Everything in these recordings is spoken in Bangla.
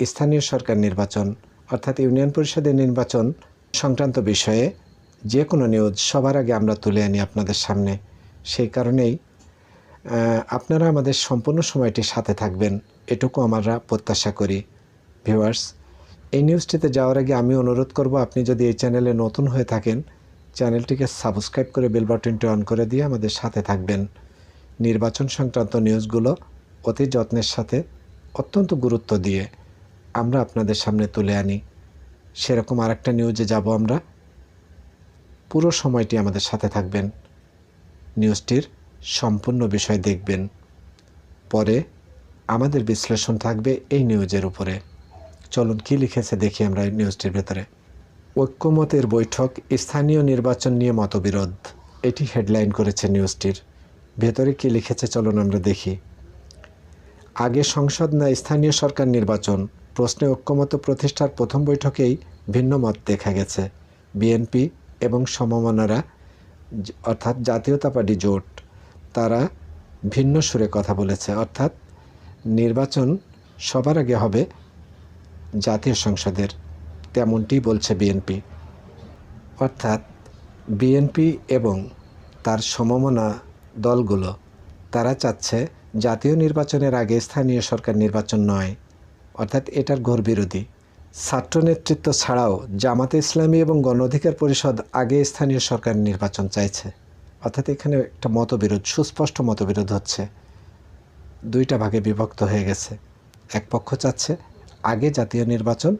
স্থানীয় সরকার নির্বাচন, অর্থাৎ ইউনিয়ন পরিষদের নির্বাচন সংক্রান্ত বিষয়ে যে কোনো নিউজ সবার আগে আমরা তুলে আনি আপনাদের সামনে। সেই কারণেই আপনারা আমাদের সম্পূর্ণ সময়টি সাথে থাকবেন। এটুকু আমরা প্রত্যাশা করি। ভিউয়ার্স, এই নিউজটিতে যাওয়ার আগে আমি অনুরোধ করব, আপনি যদি এই চ্যানেলে নতুন হয়ে থাকেন, চ্যানেলটিকে সাবস্ক্রাইব করে বেল বাটনটি অন করে দিয়ে আমাদের সাথে থাকবেন। নির্বাচন সংক্রান্ত নিউজগুলো অতি যত্নের সাথে অত্যন্ত গুরুত্ব দিয়ে। আমরা আপনাদের সামনে তুলে আনি। সেরকম আরেকটা নিউজে যাব আমরা। পুরো সময়টি আমাদের সাথে থাকবেন। নিউজটির সম্পূর্ণ বিষয় দেখবেন। পরে আমাদের বিশ্লেষণ থাকবে এই নিউজের উপরে। চলুন কি লিখেছে দেখি আমরা এই নিউজটির ভেতরে। ঐক্যমতের বৈঠক, স্থানীয় নির্বাচন নিয়ে মতবিরোধ। এটি হেডলাইন করেছে নিউজটির। ভেতরে কি লিখেছে চলুন আমরা দেখি। আগে সংসদ না স্থানীয় সরকার নির্বাচন? প্রশ্নে ঐক্যমত প্রতিষ্ঠার প্রথম বৈঠকেই ভিন্ন মত দেখা গেছে। বিএনপি এবং সমমনারা অর্থাৎ জাতীয়তা পার্টি জোট, তারা ভিন্ন সুরে কথা বলেছে। অর্থাৎ নির্বাচন সবার আগে হবে জাতীয় সংসদের, তেমনটি বলছে বিএনপি। অর্থাৎ বিএনপি এবং তার সমমনা দলগুলো, তারা চাচ্ছে জাতীয় নির্বাচনের আগে স্থানীয় সরকার নির্বাচন নয়। অর্থাৎ এটার ঘোর বিরোধী। ছাত্র নেতৃত্ব ছাড়াও জামাতে ইসলামী এবং গণ অধিকার পরিষদ আগে স্থানীয় সরকার নির্বাচন চাইছে। অর্থাৎ এখানে একটা মতবিরোধ, সুস্পষ্ট মতবিরোধ হচ্ছে। দুইটা ভাগে বিভক্ত হয়ে গেছে। এক পক্ষ চাচ্ছে আগে জাতীয় নির্বাচন,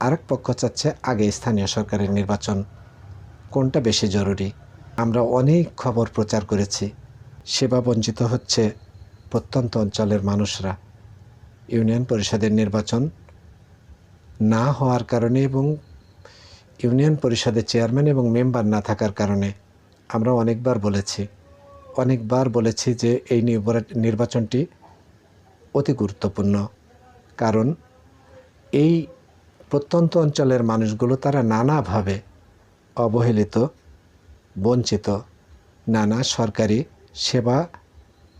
আরেক পক্ষ চাচ্ছে আগে স্থানীয় সরকারের নির্বাচন। কোনটা বেশি জরুরি? আমরা অনেক খবর প্রচার করেছি। সেবা বঞ্চিত হচ্ছে প্রত্যন্ত অঞ্চলের মানুষরা। ইউনিয়ন পরিষদের নির্বাচন না হওয়ার কারণে এবং ইউনিয়ন পরিষদের চেয়ারম্যান এবং মেম্বার না থাকার কারণে আমরা অনেকবার বলেছি অনেকবার বলেছি যে এই নির্বা- নির্বাচনটি অতি গুরুত্বপূর্ণ। কারণ এই প্রত্যন্ত অঞ্চলের মানুষগুলো তারা নানাভাবে অবহেলিত, বঞ্চিত, নানা সরকারি সেবা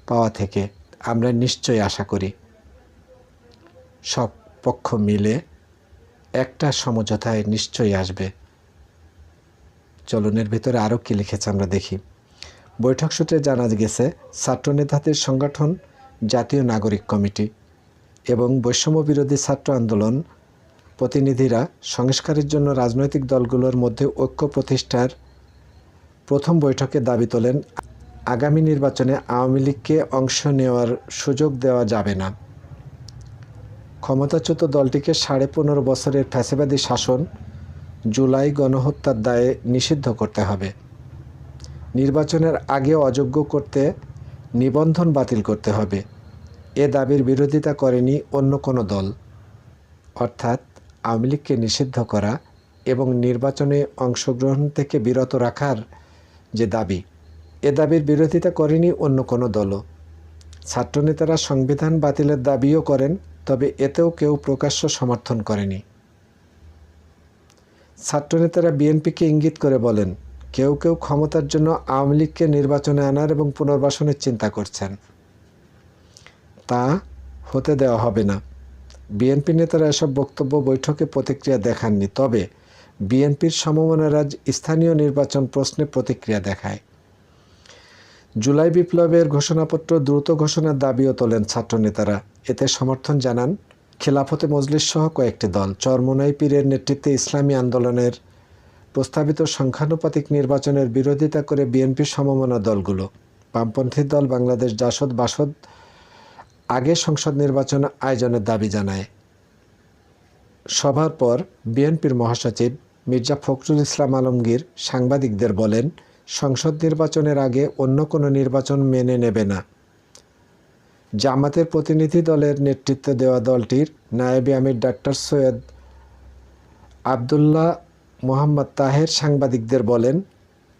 পাওয়া থেকে আমরা নিশ্চয়ই আশা করি। সব পক্ষ মিলে একটা সমঝোতায় নিশ্চয়ই আসবে। চলনের ভিতরে আরও কী লিখেছে আমরা দেখি। বৈঠক সূত্রে জানা গেছে, ছাত্রনেতাদের সংগঠন, জাতীয় নাগরিক কমিটি এবং বৈষম্য বিরোধী ছাত্র আন্দোলন প্রতিনিধিরা সংস্কারের জন্য রাজনৈতিক দলগুলোর মধ্যে ঐক্য প্রতিষ্ঠার প্রথম বৈঠকে দাবি তোলেন, আগামী নির্বাচনে আওয়ামী লীগকে অংশ নেওয়ার সুযোগ দেওয়া যাবে না। ক্ষমতাচ্যুত দলটিকে সাড়ে পনেরো বছরের ফ্যাসিবাদী শাসন জুলাই গণহত্যার দায়ে নিষিদ্ধ করতে হবে। নির্বাচনের আগে অযোগ্য করতে নিবন্ধন বাতিল করতে হবে। এ দাবির বিরোধিতা করেনি অন্য কোনো দল। অর্থাৎ আওয়ামী লীগকে নিষিদ্ধ করা এবং নির্বাচনে অংশগ্রহণ থেকে বিরত রাখার যে দাবি, এ দাবির বিরোধিতা করেনি অন্য কোনো দলও। ছাত্রনেতারা সংবিধান বাতিলের দাবিও করেন তবে এতেও কেউ প্রকাশ্য সমর্থন করেনি। ছাত্রনেতারা বিএনপিকে ইঙ্গিত করে বলেন, কেউ কেউ ক্ষমতার জন্য আওয়ামী লীগকে নির্বাচনে আনার এবং পুনর্বাসনের চিন্তা করছেন। তা হতে দেওয়া হবে না। বিএনপি নেতারা এসব বক্তব্য বৈঠকে প্রতিক্রিয়া দেখাননি, তবে বিএনপির সমমনারা স্থানীয় নির্বাচন প্রশ্নে প্রতিক্রিয়া দেখায়। জুলাই বিপ্লবের ঘোষণাপত্র দ্রুত ঘোষণার দাবিও তোলেন ছাত্রনেতারা। এতে সমর্থন জানান খেলাফতে মজলিস সহ কয়েকটি দল। চরমোনাই পীরের নেতৃত্বে ইসলামী আন্দোলনের প্রস্তাবিত সংখ্যানুপাতিক নির্বাচনের বিরোধিতা করে বিএনপির সমমনা দলগুলো। বামপন্থী দল বাংলাদেশ জাসদ বাসদ আগে সংসদ নির্বাচন আয়োজনের দাবি জানায়। সভার পর বিএনপির মহাসচিব মির্জা ফখরুল ইসলাম আলমগীর সাংবাদিকদের বলেন, সংসদ নির্বাচনের আগে অন্য কোনো নির্বাচন মেনে নেবে না। জামাতের প্রতিনিধি দলের নেতৃত্ব দেওয়া দলটির নায়েবে আমির ডাক্তার সৈয়দ আবদুল্লাহ মোহাম্মদ তাহের সাংবাদিকদের বলেন,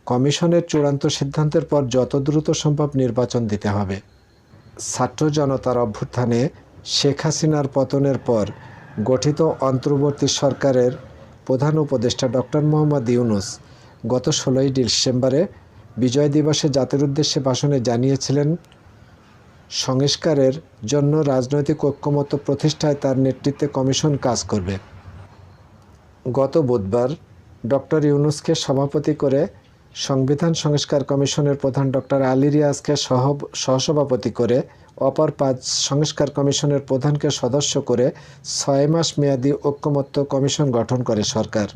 কমিশনের চূড়ান্ত সিদ্ধান্তের পর যত দ্রুত সম্ভব নির্বাচন দিতে হবে। ছাত্র জনতার অভ্যুত্থানে শেখ হাসিনার পতনের পর গঠিত অন্তর্বর্তী সরকারের প্রধান উপদেষ্টা ডক্টর মোহাম্মদ ইউনুস গত ষোলোই ডিসেম্বরে বিজয় দিবসে জাতির উদ্দেশ্যে ভাষণে জানিয়েছিলেন সংস্কারের জন্য রাজনৈতিক ঐক্যমত্য প্রতিষ্ঠায় তার নেতৃত্বে কমিশন কাজ করবে। গত বুধবার ডক্টর ইউনুসকে সভাপতি করে সংবিধান সংস্কার কমিশনের প্রধান ডক্টর আলী রিয়াজকে সহ, সহসভাপতি করে অপর পাঁচ সংস্কার কমিশনের প্রধানকে সদস্য করে ছয় মাস মেয়াদী ঐক্যমত্য কমিশন গঠন করে সরকার।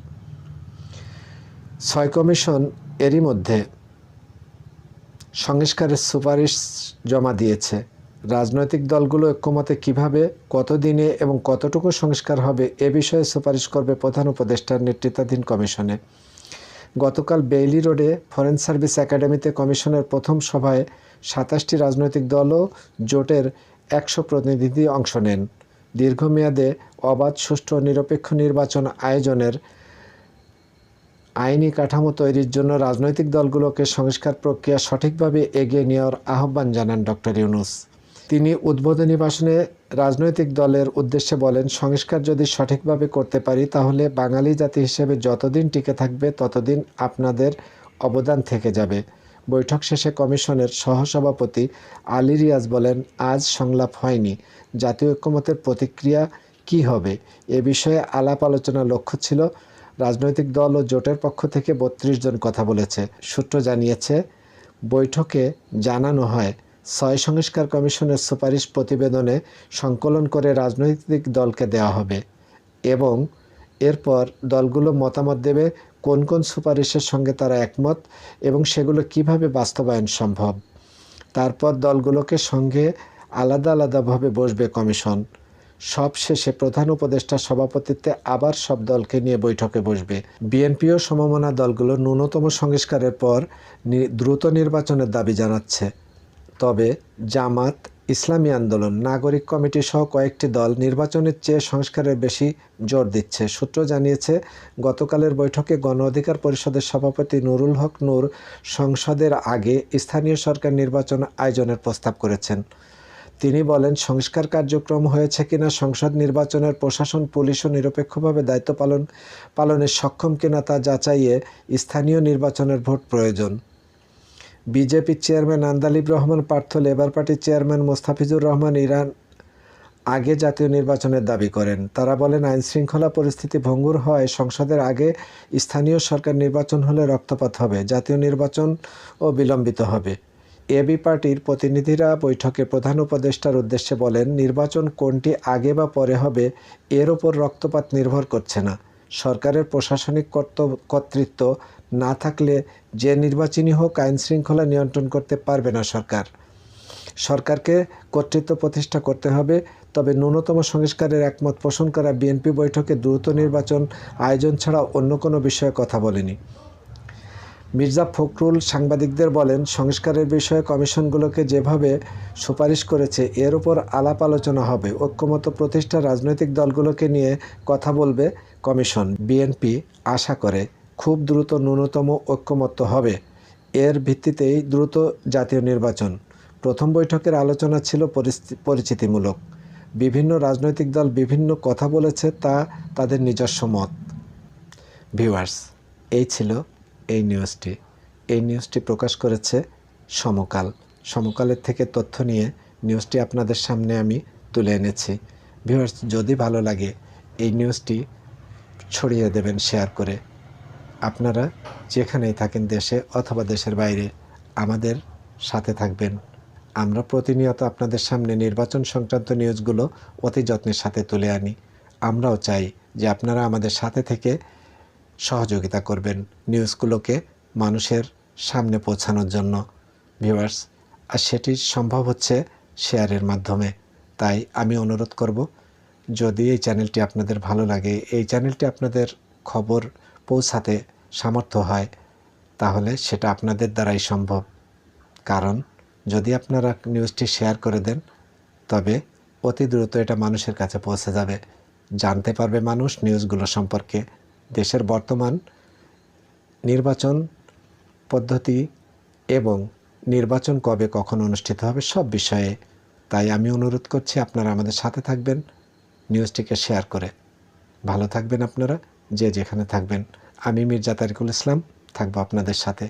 ছয় কমিশন এরই মধ্যে সংস্কারের সুপারিশ জমা দিয়েছে। রাজনৈতিক দলগুলো ঐক্যমতে কীভাবে, কতদিনে এবং কতটুকু সংস্কার হবে এ বিষয়ে সুপারিশ করবে প্রধান উপদেষ্টার নেতৃত্বাধীন কমিশনে। গতকাল বেইলি রোডে ফরেন সার্ভিস একাডেমিতে কমিশনের প্রথম সভায় সাতাশটি রাজনৈতিক দল ও জোটের একশো প্রতিনিধি অংশ নেন। দীর্ঘমেয়াদে অবাধ, সুষ্ঠু নিরপেক্ষ নির্বাচন আয়োজনের আইনি কাঠামো তৈরির জন্য রাজনৈতিক দলগুলোকে সংস্কার প্রক্রিয়া সঠিকভাবে এগিয়ে নেওয়ার আহ্বান জানান ডক্টর ইউনুস। তিনি উদ্বোধনী ভাষণে রাজনৈতিক দলের উদ্দেশ্যে বলেন, সংস্কার যদি সঠিকভাবে করতে পারি, তাহলে বাঙালি জাতি হিসেবে যতদিন টিকে থাকবে, ততদিন আপনাদের অবদান থেকে যাবে। বৈঠক শেষে কমিশনের সহসভাপতি আলী রিয়াজ বলেন, আজ সংলাপ হয়নি। জাতীয় ঐক্যমতের প্রতিক্রিয়া কি হবে? এ বিষয়ে আলাপ আলোচনার লক্ষ্য ছিল রাজনৈতিক দল ও জোটের পক্ষ থেকে বত্রিশ জন কথা বলেছে। সূত্র জানিয়েছে, বৈঠকে জানানো হয়, ছয় সংস্কার কমিশনের সুপারিশ প্রতিবেদনে সংকলন করে রাজনৈতিক দলকে দেওয়া হবে এবং এরপর দলগুলো মতামত দেবে কোন কোন সুপারিশের সঙ্গে তারা একমত এবং সেগুলো কীভাবে বাস্তবায়ন সম্ভব। তারপর দলগুলোকে সঙ্গে আলাদা আলাদাভাবে বসবে কমিশন। সব শেষে প্রধান উপদেষ্টার সভাপতিত্বে আবার সব দলকে নিয়ে বৈঠকে বসবে। বিএনপিও সমমনা দলগুলো ন্যূনতম সংস্কারের পর দ্রুত নির্বাচনের দাবি জানাচ্ছে। তবে জামাত, ইসলামী আন্দোলন, নাগরিক কমিটি সহ কয়েকটি দল নির্বাচনের চেয়ে সংস্কারের বেশি জোর দিচ্ছে। সূত্র জানিয়েছে, গতকালের বৈঠকে গণ অধিকার পরিষদের সভাপতি নুরুল হক নূর সংসদের আগে স্থানীয় সরকার নির্বাচন আয়োজনের প্রস্তাব করেছেন। তিনি বলেন, সংস্কার কার্যক্রম হয়েছে কিনা, সংসদ নির্বাচনের প্রশাসন, পুলিশও নিরপেক্ষভাবে দায়িত্ব পালন, পালনে সক্ষম কিনা তা যাচাইয়ে স্থানীয় নির্বাচনের ভোট প্রয়োজন। বিজেপির চেয়ারম্যান আন্দালিব রহমান পার্থ লেবার পার্টির চেয়ারম্যান মোস্তাফিজুর রহমান ইরান আগে জাতীয় নির্বাচনের দাবি করেন। তারা বলেন, আইন শৃঙ্খলা পরিস্থিতি ভঙ্গুর হয় সংসদের আগে স্থানীয় সরকার নির্বাচন হলে রক্তপাত হবে, জাতীয় নির্বাচন ও বিলম্বিত হবে। এবি পার্টির প্রতিনিধিরা বৈঠকে প্রধান উপদেষ্টার উদ্দেশ্যে বলেন, নির্বাচন কোনটি আগে বা পরে হবে এর ওপর রক্তপাত নির্ভর করছে না। সরকারের প্রশাসনিক কর্তৃত্ব না থাকলে যে নির্বাচনী হোক আইন শৃঙ্খলা নিয়ন্ত্রণ করতে পারবে না সরকার। সরকারকে কর্তৃত্ব প্রতিষ্ঠা করতে হবে, তবে ন্যূনতম সংস্কারের একমত পোষণ করা বিএনপি বৈঠকে দ্রুত নির্বাচন আয়োজন ছাড়া অন্য কোনো বিষয়ে কথা বলেনি। মির্জা ফখরুল সাংবাদিকদের বলেন, সংস্কারের বিষয়ে কমিশনগুলোকে যেভাবে সুপারিশ করেছে, এর উপর আলাপ আলোচনা হবে। ঐক্যমত প্রতিষ্ঠা রাজনৈতিক দলগুলোকে নিয়ে কথা বলবে কমিশন। বিএনপি আশা করে খুব দ্রুত ন্যূনতম ঐক্যমত্য হবে। এর ভিত্তিতেই দ্রুত জাতীয় নির্বাচন। প্রথম বৈঠকের আলোচনা ছিল পরিচিতিমূলক। বিভিন্ন রাজনৈতিক দল বিভিন্ন কথা বলেছে, তা তাদের নিজস্ব মত। ভিউয়ার্স, এই ছিল এই নিউজটি এই নিউজটি প্রকাশ করেছে সমকাল। সমকালের থেকে তথ্য নিয়ে নিউজটি আপনাদের সামনে আমি তুলে এনেছি। ভিউয়ার্স যদি ভালো লাগে, এই নিউজটি ছড়িয়ে দেবেন শেয়ার করে। আপনারা যেখানেই থাকেন দেশে অথবা দেশের বাইরে, আমাদের সাথে থাকবেন। আমরা প্রতিনিয়ত আপনাদের সামনে নির্বাচন সংক্রান্ত নিউজগুলো অতি যত্নের সাথে তুলে আনি। আমরাও চাই যে আপনারা আমাদের সাথে থেকে সহযোগিতা করবেন নিউজগুলোকে মানুষের সামনে পৌঁছানোর জন্য। ভিউয়ার্স, আর সেটি সম্ভব হচ্ছে শেয়ারের মাধ্যমে। তাই আমি অনুরোধ করব, যদি এই চ্যানেলটি আপনাদের ভালো লাগে, এই চ্যানেলটি আপনাদের খবর পৌঁছাতে সামর্থ্য হয়, তাহলে সেটা আপনাদের দ্বারাই সম্ভব। কারণ, যদি আপনারা নিউজটি শেয়ার করে দেন, তবে অতি দ্রুত এটা মানুষের কাছে পৌঁছে যাবে। জানতে পারবে মানুষ নিউজগুলো সম্পর্কে। দেশের বর্তমান নির্বাচন পদ্ধতি এবং নির্বাচন কবে কখন অনুষ্ঠিত হবে সব বিষয়ে তাই আমি অনুরোধ করছি আপনারা আমাদের সাথে থাকবেন, নিউজটিকে শেয়ার করে। ভালো থাকবেন আপনারা, যে যেখানে থাকবেন। আমি মির্জা তারিকুল ইসলাম, থাকব আপনাদের সাথে।